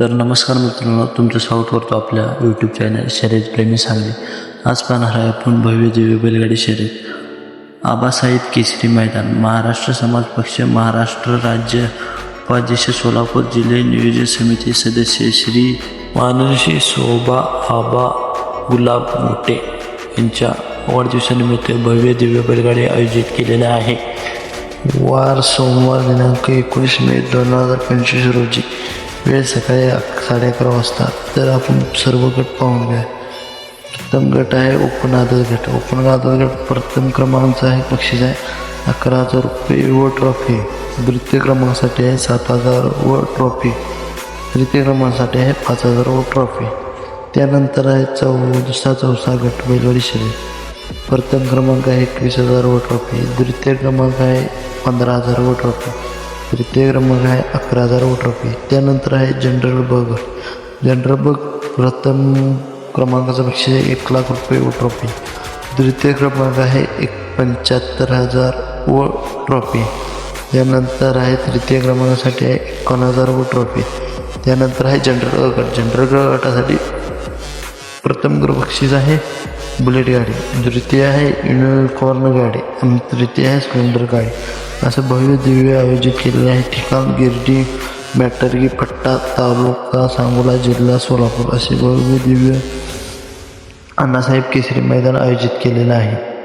तर नमस्कार मित्रांनो तुमचं स्वागत करतो आपल्या यूट्यूब चॅनल शर्यत प्रेमी सांगली. आज पाहणार आहे आपण भव्य दिव्य बैलगाडी शर्यत. आबासाहेब केसरी मैदान महाराष्ट्र समाज पक्ष महाराष्ट्र राज्य उपाध्यक्ष सोलापूर जिल्हे नियोजन समिती सदस्य श्री मानसी शोभा आबा गुलाब मोटे यांच्या वाढदिवसानिमित्त भव्य दिव्य बैलगाडी आयोजित केलेल्या आहे. वार सोमवार दिनांक एकोणीस मे दोन हजार पंचवीस रोजी वेळ सकाळी साडे अकरा वाजता. तर आपण सर्व गट पाहून घ्या प्रथम गट आहे ओपन आदर गट. ओपन आदर गट प्रथम क्रमांकाचा आहे बक्षीस आहे. अकरा हजार रुपये व ट्रॉफी. द्वितीय क्रमांकासाठी आहे सात हजार व ट्रॉफी. तृतीय क्रमांकासाठी आहे पाच हजार व ट्रॉफी. त्यानंतर आहे चौ दुसरा चौथा गट बैलवाडी शरीर प्रथम क्रमांक आहे एकवीस हजार व ट्रॉफी. द्वितीय क्रमांक आहे पंधरा हजार व ट्रॉफी. तृतीय क्रमांक आहे अकरा हजार व ट्रॉफी त्यानंतर आहे जनरल बग जनरल बग प्रथम क्रमांकाचा बक्षीस एक लाख रुपये व ट्रॉफी द्वितीय क्रमांक आहे एक पंच्याहत्तर हजार व ट्रॉफी त्यानंतर आहे तृतीय क्रमांकासाठी आहे एकोण हजार व ट्रॉफी त्यानंतर आहे जनरल गट. जनरल गटासाठी प्रथम बक्षीस आहे बुलेट गाडी द्वितीय आहे युनिकॉर्न गाडी आणि तृतीय आहे स्प्लेंडर गाडी. असं भव्य दिव्य आयोजित केलेले आहे ठिकाण गिरडी बॅटरगी पट्टा तालुका सांगोला जिल्हा सोलापूर. असे भव्य दिव्य अण्णासाहेब केसरी मैदान आयोजित केलेलं आहे.